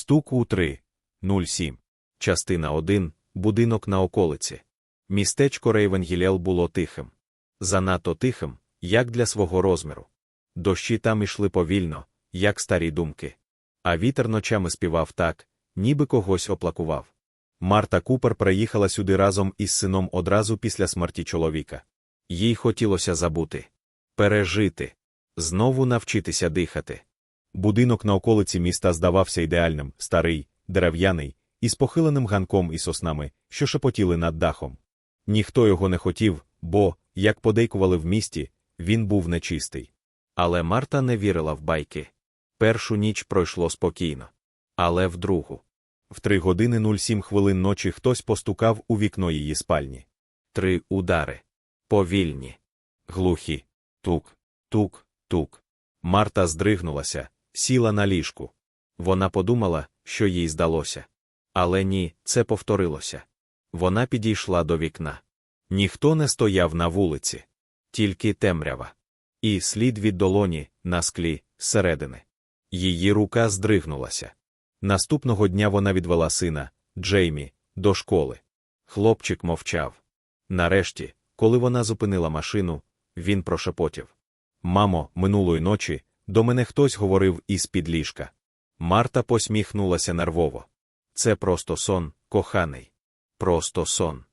Стук у 3.07. Частина 1. Будинок на околиці. Містечко Рейвенгілєл було тихим. Занадто тихим, як для свого розміру. Дощі там ішли повільно, як старі думки. А вітер ночами співав так, ніби когось оплакував. Марта Купер приїхала сюди разом із сином одразу після смерті чоловіка. Їй хотілося забути, пережити, знову навчитися дихати. Будинок на околиці міста здавався ідеальним, старий, дерев'яний, із похиленим ганком і соснами, що шепотіли над дахом. Ніхто його не хотів, бо, як подейкували в місті, він був нечистий. Але Марта не вірила в байки. Першу ніч пройшло спокійно. Але в другу. В три години 07 хвилин ночі хтось постукав у вікно її спальні. Три удари. Повільні. Глухі. Тук, тук, тук. Марта здригнулася, сіла на ліжку. Вона подумала, що їй здалося. Але ні, це повторилося. Вона підійшла до вікна. Ніхто не стояв на вулиці, тільки темрява. І слід від долоні, на склі, зсередини. Її рука здригнулася. Наступного дня вона відвела сина, Джеймі, до школи. Хлопчик мовчав. Нарешті, коли вона зупинила машину, він прошепотів. Мамо, минулої ночі до мене хтось говорив із під ліжка. Марта посміхнулася нервово. Це просто сон, коханий. Просто сон.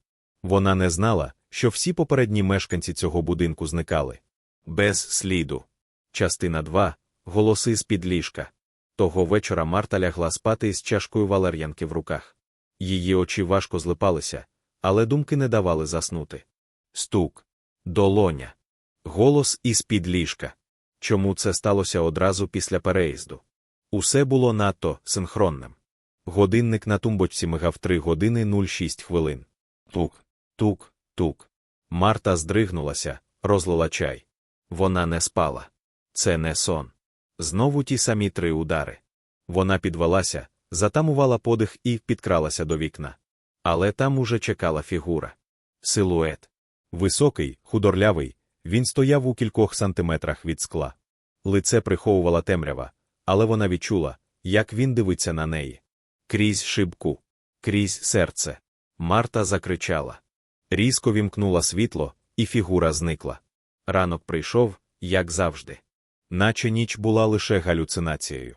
Вона не знала, що всі попередні мешканці цього будинку зникали. Без сліду. Частина 2. Голоси з під ліжка. Того вечора Марта лягла спати з чашкою валер'янки в руках. Її очі важко злипалися, але думки не давали заснути. Стук, долоня, голос із під ліжка. Чому це сталося одразу після переїзду? Усе було надто синхронним. Годинник на тумбочці мигав 3 години 06 хвилин. Тук, тук, тук. Марта здригнулася, розлила чай. Вона не спала. Це не сон. Знову ті самі три удари. Вона підвелася, затамувала подих і підкралася до вікна. Але там уже чекала фігура. Силует. Високий, худорлявий, він стояв у кількох сантиметрах від скла. Лице приховувала темрява, але вона відчула, як він дивиться на неї. Крізь шибку, крізь серце. Марта закричала. Різко вімкнула світло, і фігура зникла. Ранок прийшов, як завжди. Наче ніч була лише галюцинацією.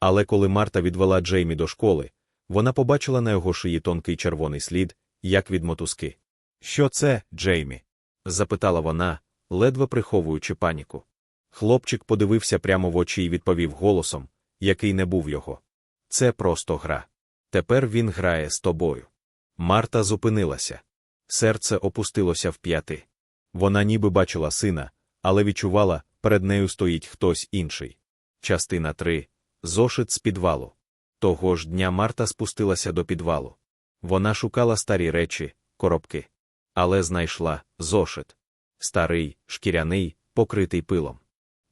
Але коли Марта відвела Джеймі до школи, вона побачила на його шиї тонкий червоний слід, як від мотузки. Що це, Джеймі? запитала вона, ледве приховуючи паніку. Хлопчик подивився прямо в очі і відповів голосом, який не був його. Це просто гра. Тепер він грає з тобою. Марта зупинилася. Серце опустилося в п'яти. Вона ніби бачила сина, але відчувала, перед нею стоїть хтось інший. Частина 3. Зошит з підвалу. Того ж дня Марта спустилася до підвалу. Вона шукала старі речі, коробки. Але знайшла зошит. Старий, шкіряний, покритий пилом.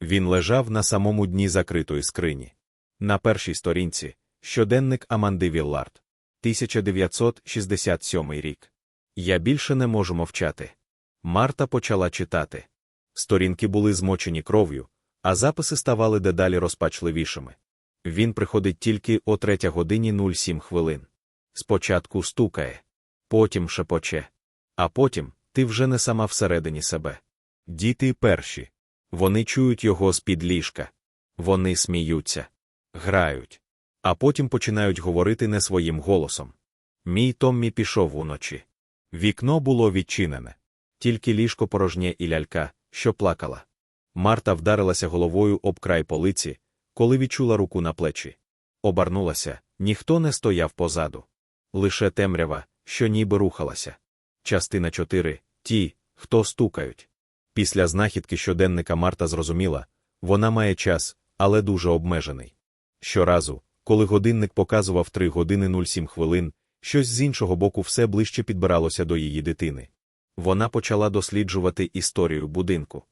Він лежав на самому дні закритої скрині. На першій сторінці щоденник Аманди Віллард. 1967 рік. Я більше не можу мовчати. Марта почала читати. Сторінки були змочені кров'ю, а записи ставали дедалі розпачливішими. Він приходить тільки о 3 годині 07 хвилин. Спочатку стукає, потім шепоче, а потім ти вже не сама всередині себе. Діти перші. Вони чують його з під ліжка. Вони сміються, грають, а потім починають говорити не своїм голосом. Мій Томмі пішов уночі. Вікно було відчинене, тільки ліжко порожнє і лялька, що плакала. Марта вдарилася головою об край полиці, коли відчула руку на плечі. Обернулася, ніхто не стояв позаду. Лише темрява, що ніби рухалася. Частина 4. Ті, хто стукають. Після знахідки щоденника Марта зрозуміла, вона має час, але дуже обмежений. Щоразу, коли годинник показував 3 години 07 хвилин, щось з іншого боку все ближче підбиралося до її дитини. Вона почала досліджувати історію будинку.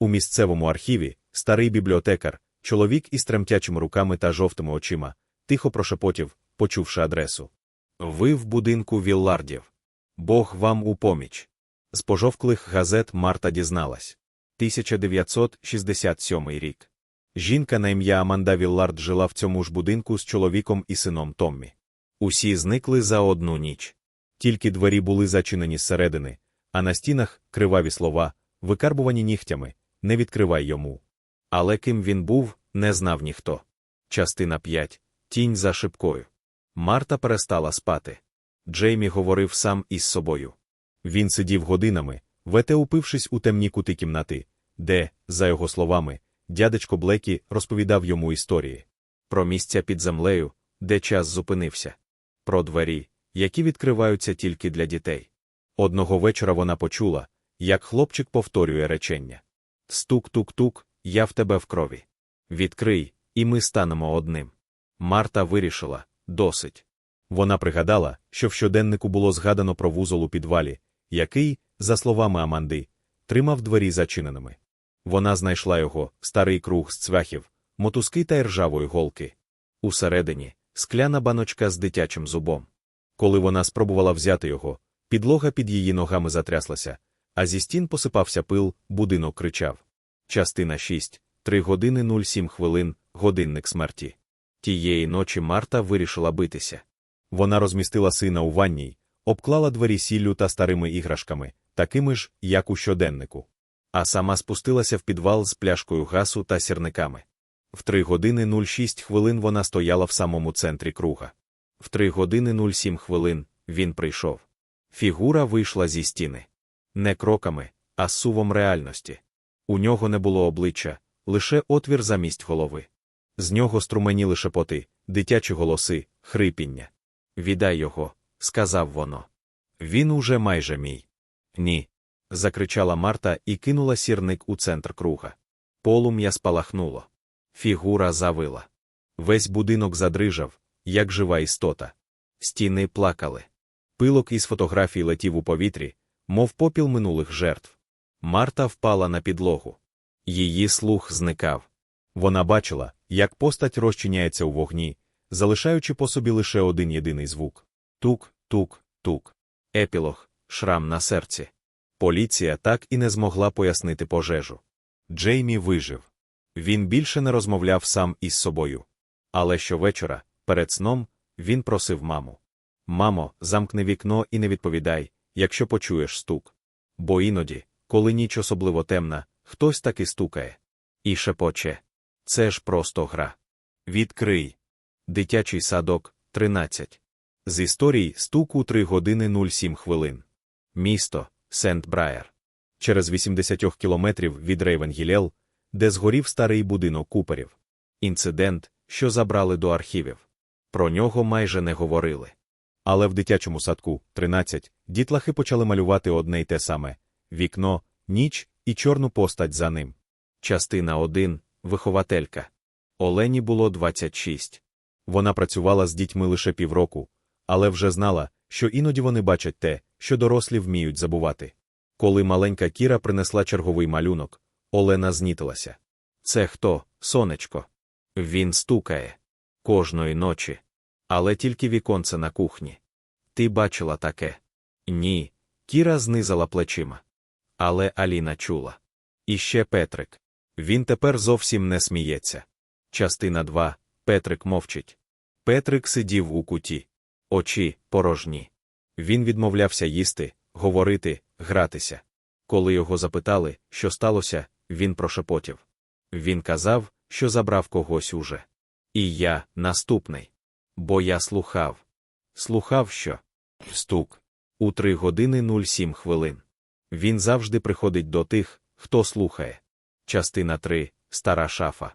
У місцевому архіві старий бібліотекар, чоловік із тремтячими руками та жовтими очима, тихо прошепотів, почувши адресу. Ви в будинку Віллардів. Бог вам у поміч. З пожовклих газет Марта дізналась. 1967 рік. Жінка на ім'я Аманда Віллард жила в цьому ж будинку з чоловіком і сином Томмі. Усі зникли за одну ніч. Тільки двері були зачинені зсередини, а на стінах криваві слова, викарбувані нігтями, не відкривай йому. Але ким він був, не знав ніхто. Частина 5. Тінь за шибкою. Марта перестала спати. Джеймі говорив сам із собою. Він сидів годинами, вете упившись у темні кути кімнати, де, за його словами, дядечко Блекі розповідав йому історії про місця під землею, де час зупинився, про двері, які відкриваються тільки для дітей. Одного вечора вона почула, як хлопчик повторює речення Стук-тук-тук, я в тебе в крові. Відкрий, і ми станемо одним. Марта вирішила досить. Вона пригадала, що в щоденнику було згадано про вузол у підвалі, який, за словами Аманди, тримав двері зачиненими. Вона знайшла його, старий круг з цвяхів, мотузки та іржавої голки. Усередині скляна баночка з дитячим зубом. Коли вона спробувала взяти його, підлога під її ногами затряслася, а зі стін посипався пил, будинок кричав. Частина 6, 3 години 07 хвилин, годинник смерті. Тієї ночі Марта вирішила битися. Вона розмістила сина у ванній, обклала двері сіллю та старими іграшками, такими ж, як у щоденнику. А сама спустилася в підвал з пляшкою гасу та сірниками. В 3 години 06 хвилин вона стояла в самому центрі круга. В 3 години 07 хвилин він прийшов. Фігура вийшла зі стіни. Не кроками, а сувом реальності. У нього не було обличчя, лише отвір замість голови. З нього струменіли шепоти, дитячі голоси, хрипіння. Віддай його, сказав воно. Він уже майже мій. Ні. закричала Марта і кинула сірник у центр круга. Полум'я спалахнуло. Фігура завила. Весь будинок задрижав, як жива істота. Стіни плакали. Пилок із фотографій летів у повітрі, мов попіл минулих жертв. Марта впала на підлогу. Її слух зникав. Вона бачила, як постать розчиняється у вогні, залишаючи по собі лише один єдиний звук тук, тук, тук. Епілог, шрам на серці. Поліція так і не змогла пояснити пожежу. Джеймі вижив. Він більше не розмовляв сам із собою. Але щовечора, перед сном, він просив маму. Мамо, замкни вікно і не відповідай, якщо почуєш стук. Бо іноді, коли ніч особливо темна, хтось таки стукає. І шепоче. Це ж просто гра. Відкрий. Дитячий садок 13. З історій стуку 3 години 07 хвилин. Місто Сент Брайер. Через 80 кілометрів від Рейвенгілел, де згорів старий будинок куперів. Інцидент, що забрали до архівів. Про нього майже не говорили. Але в дитячому садку 13 дітлахи почали малювати одне й те саме вікно, ніч і чорну постать за ним. Частина 1. Вихователька. Олені було 26. Вона працювала з дітьми лише півроку, але вже знала, що іноді вони бачать те, що дорослі вміють забувати. Коли маленька Кіра принесла черговий малюнок, Олена знітилася. Це хто, сонечко? Він стукає кожної ночі. Але тільки віконце на кухні. Ти бачила таке? Ні. Кіра знизала плечима. Але Аліна чула. І ще Петрик. Він тепер зовсім не сміється. Частина 2. Петрик мовчить. Петрик сидів у куті. Очі порожні. Він відмовлявся їсти, говорити, гратися. Коли його запитали, що сталося, він прошепотів. Він казав, що забрав когось уже. І я наступний. Бо я слухав. Слухав, що стук. У три години 07 хвилин. Він завжди приходить до тих, хто слухає. Частина 3. Стара шафа.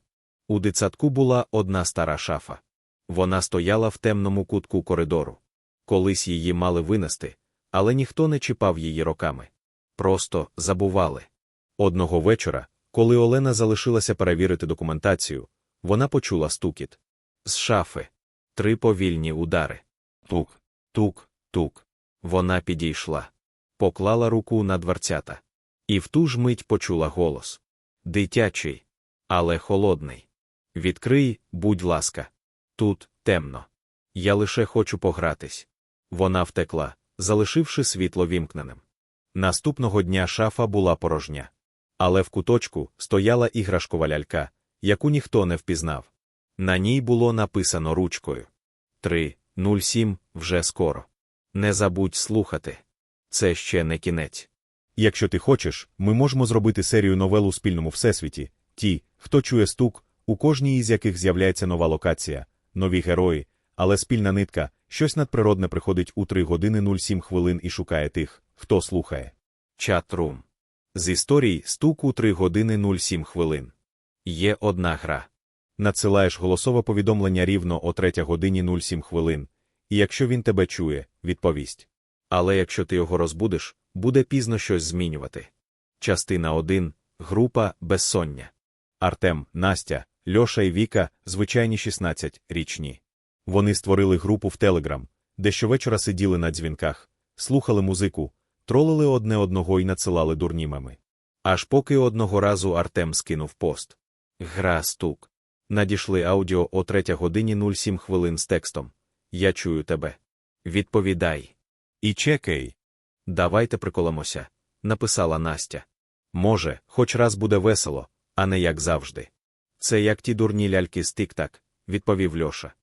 У дитсадку була одна стара шафа. Вона стояла в темному кутку коридору. Колись її мали винести, але ніхто не чіпав її роками. Просто забували. Одного вечора, коли Олена залишилася перевірити документацію, вона почула стукіт. З шафи. Три повільні удари. Тук, тук, тук. Вона підійшла, поклала руку на дверцята. І в ту ж мить почула голос. Дитячий, але холодний. Відкрий, будь ласка. Тут темно. Я лише хочу погратись. Вона втекла, залишивши світло вімкненим. Наступного дня шафа була порожня. Але в куточку стояла іграшкова лялька, яку ніхто не впізнав. На ній було написано ручкою 3.07 вже скоро. Не забудь слухати. Це ще не кінець. Якщо ти хочеш, ми можемо зробити серію новел у спільному всесвіті, ті, хто чує стук, у кожній із яких з'являється нова локація, нові герої, але спільна нитка, щось надприродне приходить у 3 години 07 хвилин і шукає тих, хто слухає. Чат-рум. З історій стуку 3 години 07 хвилин. Є одна гра. Надсилаєш голосове повідомлення рівно о 3 годині 07 хвилин, і якщо він тебе чує, відповість. Але якщо ти його розбудиш, буде пізно щось змінювати. Частина 1. Група безсоння. Артем, Настя, Льоша і Віка, звичайні 16 річні. Вони створили групу в Телеграм, де щовечора сиділи на дзвінках, слухали музику, тролили одне одного і надсилали дурні меми. Аж поки одного разу Артем скинув пост. Гра стук. Надійшли аудіо о 3 годині 07 хвилин з текстом. Я чую тебе. Відповідай. І чекай. Давайте приколемося, написала Настя. Може, хоч раз буде весело, а не як завжди. Це як ті дурні ляльки з тик-так, відповів Льоша.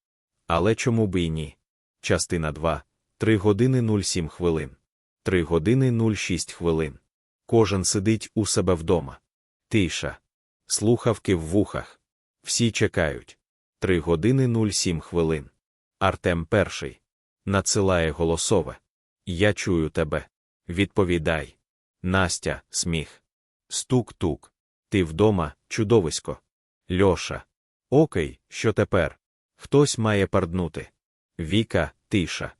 Але чому б і ні? Частина 2. 3 години 07 хвилин. 3 години 06 хвилин. Кожен сидить у себе вдома. Тиша. Слухавки в вухах. Всі чекають. 3 години 07 хвилин. Артем перший. Надсилає голосове. Я чую тебе. Відповідай. Настя, сміх. Стук-тук. Ти вдома, чудовисько. Льоша. Окей, що тепер? Хтось має парднути. Віка, тиша.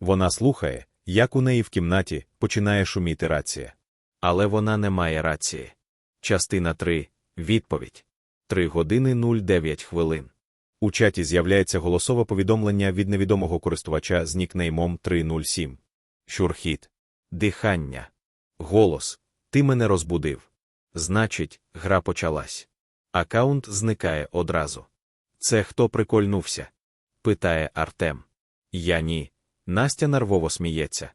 Вона слухає, як у неї в кімнаті починає шуміти рація. Але вона не має рації. Частина 3. Відповідь. 3 години 09 хвилин. У чаті з'являється голосове повідомлення від невідомого користувача з нікнеймом 307. Шурхіт. Дихання. Голос. Ти мене розбудив. Значить, гра почалась. Акаунт зникає одразу. Це хто прикольнувся? питає Артем. Я ні. Настя нервово сміється.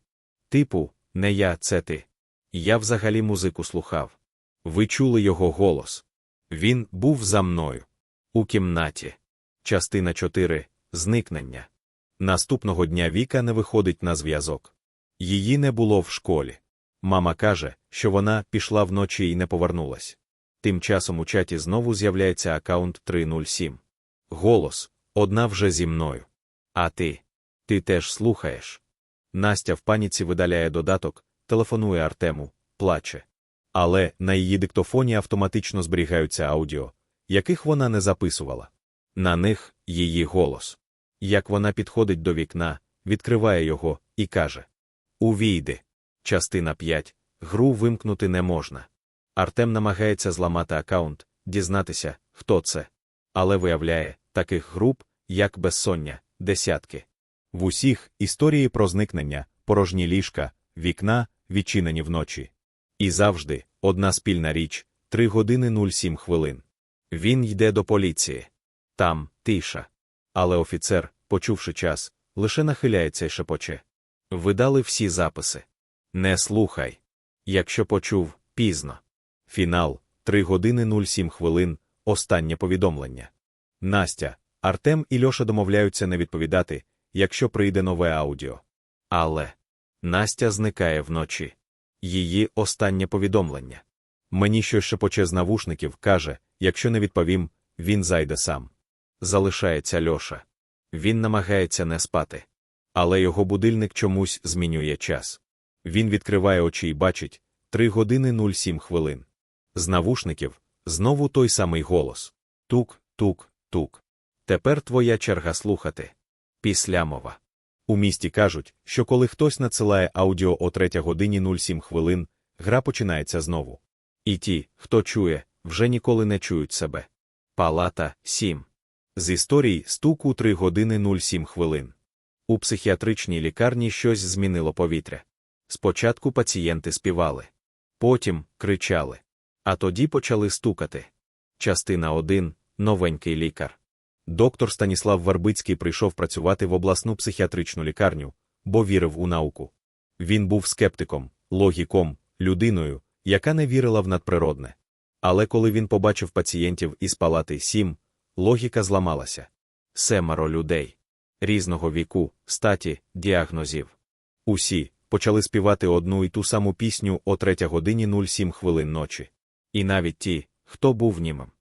Типу, не я, це ти. Я взагалі музику слухав. Ви чули його голос. Він був за мною. У кімнаті. Частина 4. Зникнення. Наступного дня Віка не виходить на зв'язок. Її не було в школі. Мама каже, що вона пішла вночі і не повернулась. Тим часом у чаті знову з'являється аккаунт 307. Голос одна вже зі мною. А ти? Ти теж слухаєш. Настя в паніці видаляє додаток, телефонує Артему, плаче. Але на її диктофоні автоматично зберігаються аудіо, яких вона не записувала. На них її голос. Як вона підходить до вікна, відкриває його і каже: Увійди. Частина 5. Гру вимкнути не можна. Артем намагається зламати аккаунт, дізнатися, хто це. Але виявляє, таких груп, як безсоння, десятки. В усіх історії про зникнення, порожні ліжка, вікна, відчинені вночі. І завжди одна спільна річ 3 години 07 хвилин. Він йде до поліції. Там тиша. Але офіцер, почувши час, лише нахиляється й шепоче. Видали всі записи. Не слухай. Якщо почув, пізно. Фінал 3 години 07 хвилин. Останнє повідомлення. Настя, Артем і Льоша домовляються не відповідати, якщо прийде нове аудіо. Але Настя зникає вночі. Її останнє повідомлення. Мені щось шепоче з навушників каже, якщо не відповім, він зайде сам. Залишається Льоша. Він намагається не спати. Але його будильник чомусь змінює час. Він відкриває очі і бачить 3 години 07 хвилин. З навушників знову той самий голос. Тук, тук, тук. Тепер твоя черга слухати. Після мова. У місті кажуть, що коли хтось надсилає аудіо о 3 годині 07 хвилин, гра починається знову. І ті, хто чує, вже ніколи не чують себе. Палата 7. З історій стуку 3 години 07 хвилин. У психіатричній лікарні щось змінило повітря. Спочатку пацієнти співали, потім кричали, а тоді почали стукати. Частина 1. Новенький лікар. Доктор Станіслав Варбицький прийшов працювати в обласну психіатричну лікарню, бо вірив у науку. Він був скептиком, логіком, людиною, яка не вірила в надприродне. Але коли він побачив пацієнтів із палати 7, логіка зламалася. Семеро людей різного віку, статі, діагнозів. Усі почали співати одну і ту саму пісню о 3 годині 07 хвилин ночі. І навіть ті, хто був німим.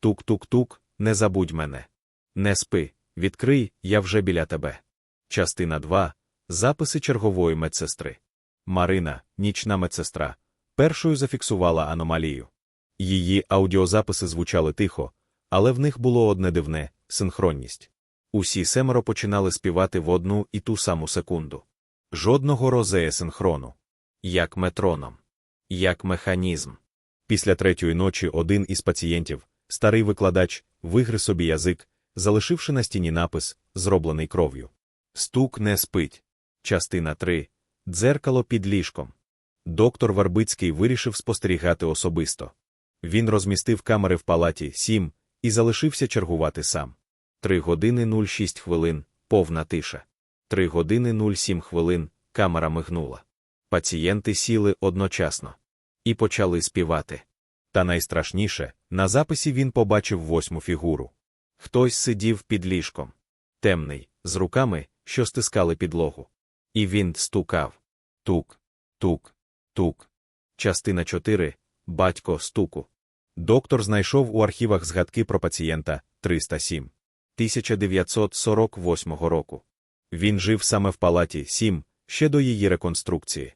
Тук-тук-тук, не забудь мене. Не спи, відкрий, я вже біля тебе. Частина 2. Записи чергової медсестри. Марина, нічна медсестра, першою зафіксувала аномалію. Її аудіозаписи звучали тихо, але в них було одне дивне синхронність. Усі семеро починали співати в одну і ту саму секунду. Жодного розея синхрону. Як метроном. Як механізм. Після третьої ночі один із пацієнтів, старий викладач, вигри собі язик, залишивши на стіні напис, зроблений кров'ю. Стук не спить. Частина 3. Дзеркало під ліжком. Доктор Варбицький вирішив спостерігати особисто. Він розмістив камери в палаті 7 і залишився чергувати сам. 3 години 06 хвилин, повна тиша. 3 години 07 хвилин, камера мигнула. Пацієнти сіли одночасно і почали співати. Та найстрашніше, на записі він побачив восьму фігуру. Хтось сидів під ліжком. Темний, з руками, що стискали підлогу. І він стукав. Тук, тук, тук. Частина 4. Батько стуку. Доктор знайшов у архівах згадки про пацієнта 307. 1948 року. Він жив саме в палаті 7, ще до її реконструкції.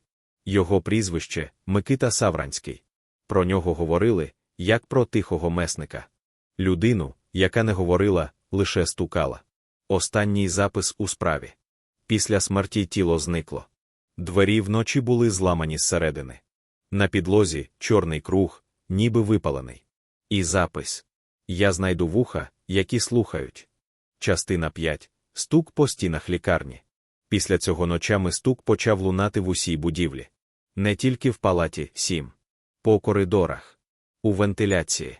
Його прізвище Микита Савранський. Про нього говорили, як про тихого месника. Людину, яка не говорила, лише стукала. Останній запис у справі. Після смерті тіло зникло. Двері вночі були зламані зсередини. На підлозі чорний круг, ніби випалений. І запис. Я знайду вуха, які слухають. Частина 5. Стук по стінах лікарні. Після цього ночами стук почав лунати в усій будівлі. Не тільки в палаті 7. По коридорах, у вентиляції,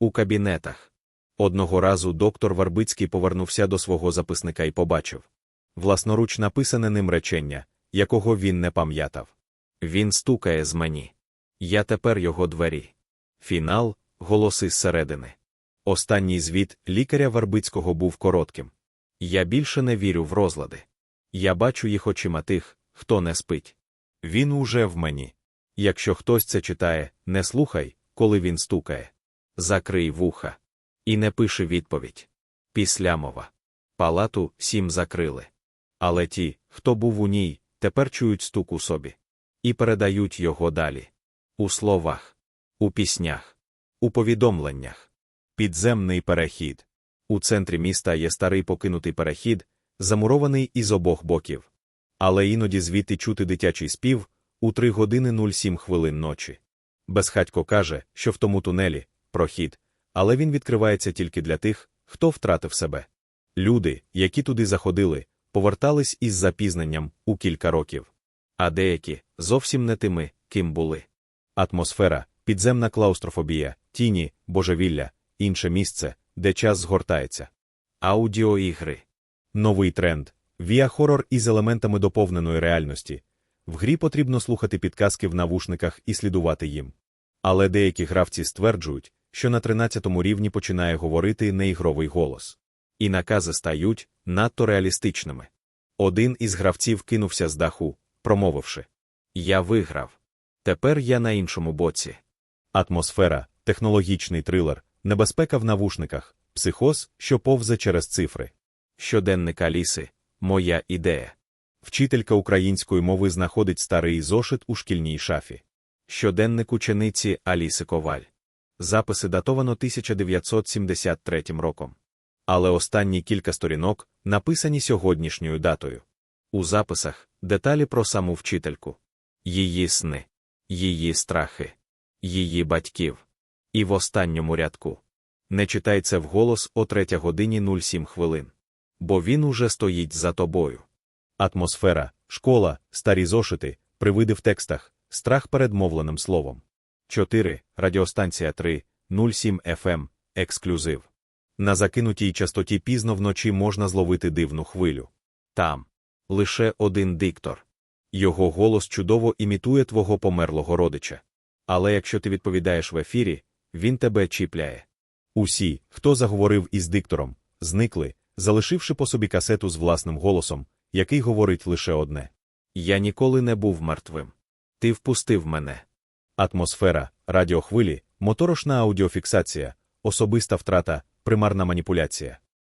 у кабінетах. Одного разу доктор Варбицький повернувся до свого записника і побачив власноруч написане ним речення, якого він не пам'ятав. Він стукає з мені. Я тепер його двері. Фінал голоси зсередини. Останній звіт лікаря Варбицького був коротким. Я більше не вірю в розлади. Я бачу їх очима тих, хто не спить. Він уже в мені. Якщо хтось це читає, не слухай, коли він стукає. Закрий вуха. І не пиши відповідь. Післямова. Палату сім закрили. Але ті, хто був у ній, тепер чують стук у собі. І передають його далі. У словах, у піснях, у повідомленнях. Підземний перехід. У центрі міста є старий покинутий перехід, замурований із обох боків. Але іноді звідти чути дитячий спів у 3 години 07 хвилин ночі. Безхатько каже, що в тому тунелі прохід, але він відкривається тільки для тих, хто втратив себе. Люди, які туди заходили, повертались із запізненням у кілька років. А деякі зовсім не тими, ким були. Атмосфера, підземна клаустрофобія, тіні, божевілля, інше місце, де час згортається. Аудіоігри. Новий тренд віа-хорор із елементами доповненої реальності. В грі потрібно слухати підказки в навушниках і слідувати їм. Але деякі гравці стверджують, що на 13-му рівні починає говорити неігровий голос. І накази стають надто реалістичними. Один із гравців кинувся з даху, промовивши: Я виграв. Тепер я на іншому боці. Атмосфера, технологічний трилер, небезпека в навушниках, психоз, що повзе через цифри. Щоденник Аліси моя ідея. Вчителька української мови знаходить старий зошит у шкільній шафі. Щоденник учениці Аліси Коваль. Записи датовано 1973 роком. Але останні кілька сторінок написані сьогоднішньою датою. У записах деталі про саму вчительку, її сни, її страхи, її батьків. І в останньому рядку. Не це вголос о 3 годині 07 хвилин. Бо він уже стоїть за тобою. Атмосфера, школа, старі зошити, привиди в текстах, страх перед мовленим словом. 4. Радіостанція 3, 07 FM, ексклюзив. На закинутій частоті пізно вночі можна зловити дивну хвилю. Там лише один диктор. Його голос чудово імітує твого померлого родича. Але якщо ти відповідаєш в ефірі, він тебе чіпляє. Усі, хто заговорив із диктором, зникли, залишивши по собі касету з власним голосом, який говорить лише одне. Я ніколи не був мертвим. Ти впустив мене. Атмосфера, радіохвилі, моторошна аудіофіксація, особиста втрата, примарна маніпуляція.